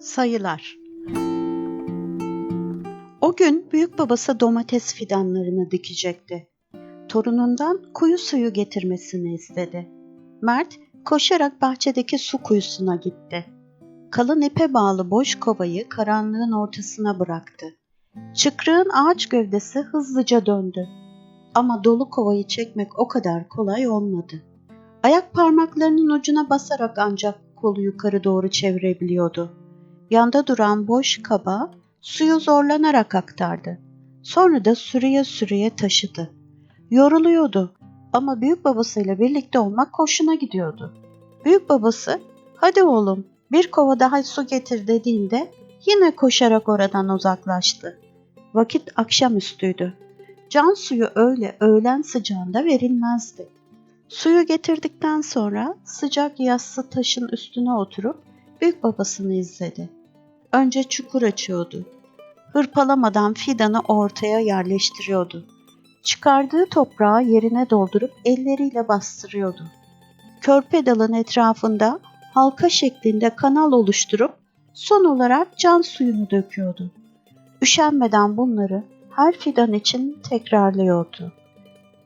Sayılar O gün büyük babası domates fidanlarını dikecekti. Torunundan kuyu suyu getirmesini istedi. Mert koşarak bahçedeki su kuyusuna gitti. Kalın ipe bağlı boş kovayı karanlığın ortasına bıraktı. Çıkrığın ağaç gövdesi hızlıca döndü. Ama dolu kovayı çekmek o kadar kolay olmadı. Ayak parmaklarının ucuna basarak ancak kolu yukarı doğru çevirebiliyordu. Yanda duran boş kaba suyu zorlanarak aktardı. Sonra da sürüye sürüye taşıdı. Yoruluyordu ama büyük babasıyla birlikte olmak hoşuna gidiyordu. Büyük babası, hadi oğlum bir kova daha su getir dediğinde yine koşarak oradan uzaklaştı. Vakit akşamüstüydü. Can suyu öyle öğlen sıcağında verilmezdi. Suyu getirdikten sonra sıcak yassı taşın üstüne oturup büyük babasını izledi. Önce çukur açıyordu. Hırpalamadan fidanı ortaya yerleştiriyordu. Çıkardığı toprağı yerine doldurup elleriyle bastırıyordu. Körpe dalın etrafında halka şeklinde kanal oluşturup son olarak can suyunu döküyordu. Üşenmeden bunları her fidan için tekrarlıyordu.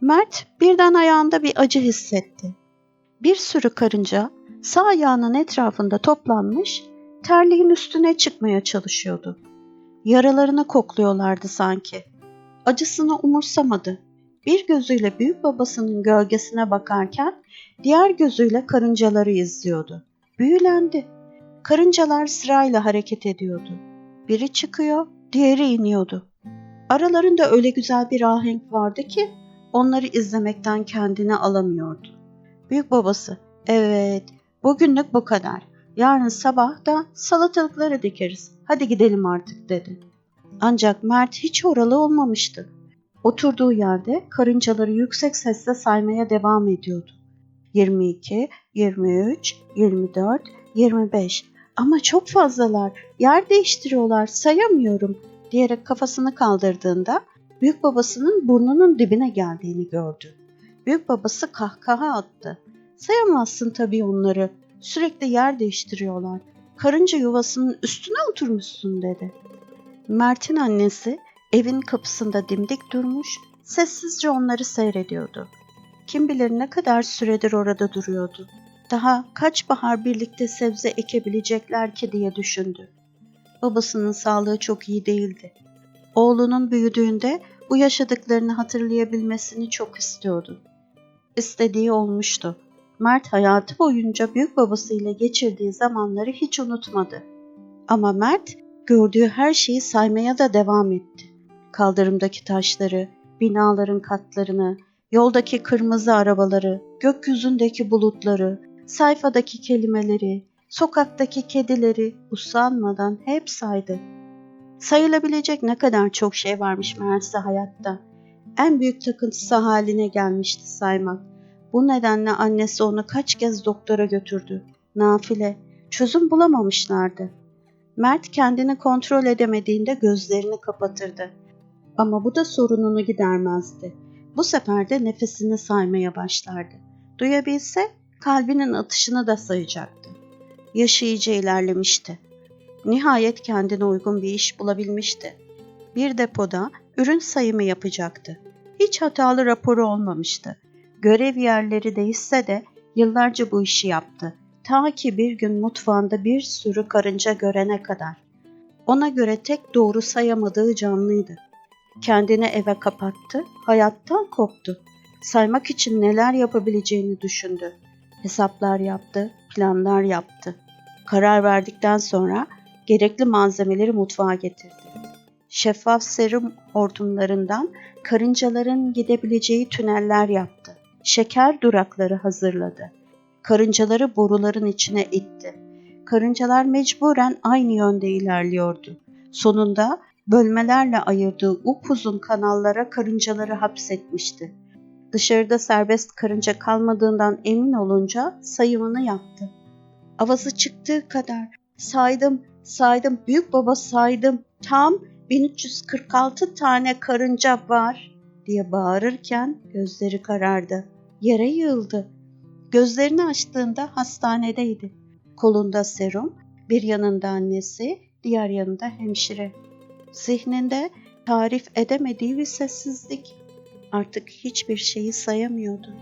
Mert birden ayağında bir acı hissetti. Bir sürü karınca sağ ayağının etrafında toplanmış terliğin üstüne çıkmaya çalışıyordu. Yaralarını kokluyorlardı sanki. Acısını umursamadı. Bir gözüyle büyük babasının gölgesine bakarken diğer gözüyle karıncaları izliyordu. Büyülendi. Karıncalar sırayla hareket ediyordu. Biri çıkıyor, diğeri iniyordu. Aralarında öyle güzel bir ahenk vardı ki onları izlemekten kendini alamıyordu. Büyük babası, evet bugünlük bu kadar. Yarın sabah da salatalıkları dikeriz. Hadi gidelim artık dedi. Ancak Mert hiç oralı olmamıştı. Oturduğu yerde karıncaları yüksek sesle saymaya devam ediyordu. 22, 23, 24, 25. Ama çok fazlalar. Yer değiştiriyorlar. Sayamıyorum diyerek kafasını kaldırdığında büyük babasının burnunun dibine geldiğini gördü. Büyük babası kahkaha attı. Sayamazsın tabii onları. Sürekli yer değiştiriyorlar. Karınca yuvasının üstüne oturmuşsun dedi. Mert'in annesi evin kapısında dimdik durmuş, sessizce onları seyrediyordu. Kim bilir ne kadar süredir orada duruyordu. Daha kaç bahar birlikte sebze ekebilecekler ki diye düşündü. Babasının sağlığı çok iyi değildi. Oğlunun büyüdüğünde bu yaşadıklarını hatırlayabilmesini çok istiyordu. İstediği olmuştu. Mert hayatı boyunca büyük babasıyla geçirdiği zamanları hiç unutmadı. Ama Mert gördüğü her şeyi saymaya da devam etti. Kaldırımdaki taşları, binaların katlarını, yoldaki kırmızı arabaları, gökyüzündeki bulutları, sayfadaki kelimeleri, sokaktaki kedileri usanmadan hep saydı. Sayılabilecek ne kadar çok şey varmış meğerse hayatta. En büyük takıntısı haline gelmişti saymak. Bu nedenle annesi onu kaç kez doktora götürdü. Nafile, çözüm bulamamışlardı. Mert kendini kontrol edemediğinde gözlerini kapatırdı. Ama bu da sorununu gidermezdi. Bu sefer de nefesini saymaya başlardı. Duyabilse kalbinin atışını da sayacaktı. Yaşı iyice ilerlemişti. Nihayet kendine uygun bir iş bulabilmişti. Bir depoda ürün sayımı yapacaktı. Hiç hatalı raporu olmamıştı. Görev yerleri değişse de yıllarca bu işi yaptı. Ta ki bir gün mutfağında bir sürü karınca görene kadar. Ona göre tek doğru sayamadığı canlıydı. Kendini eve kapattı, hayattan koptu. Saymak için neler yapabileceğini düşündü. Hesaplar yaptı, planlar yaptı. Karar verdikten sonra gerekli malzemeleri mutfağa getirdi. Şeffaf serum hortumlarından karıncaların gidebileceği tüneller yaptı. Şeker durakları hazırladı. Karıncaları boruların içine itti. Karıncalar mecburen aynı yönde ilerliyordu. Sonunda bölmelerle ayırdığı upuzun kanallara karıncaları hapsetmişti. Dışarıda serbest karınca kalmadığından emin olunca sayımını yaptı. Avazı çıktığı kadar saydım, saydım, büyük baba saydım. Tam 1346 tane karınca var diye bağırırken gözleri karardı. Yere yığıldı. Gözlerini açtığında hastanedeydi. Kolunda serum, bir yanında annesi, diğer yanında hemşire. Zihninde tarif edemediği bir sessizlik. Artık hiçbir şeyi sayamıyordu.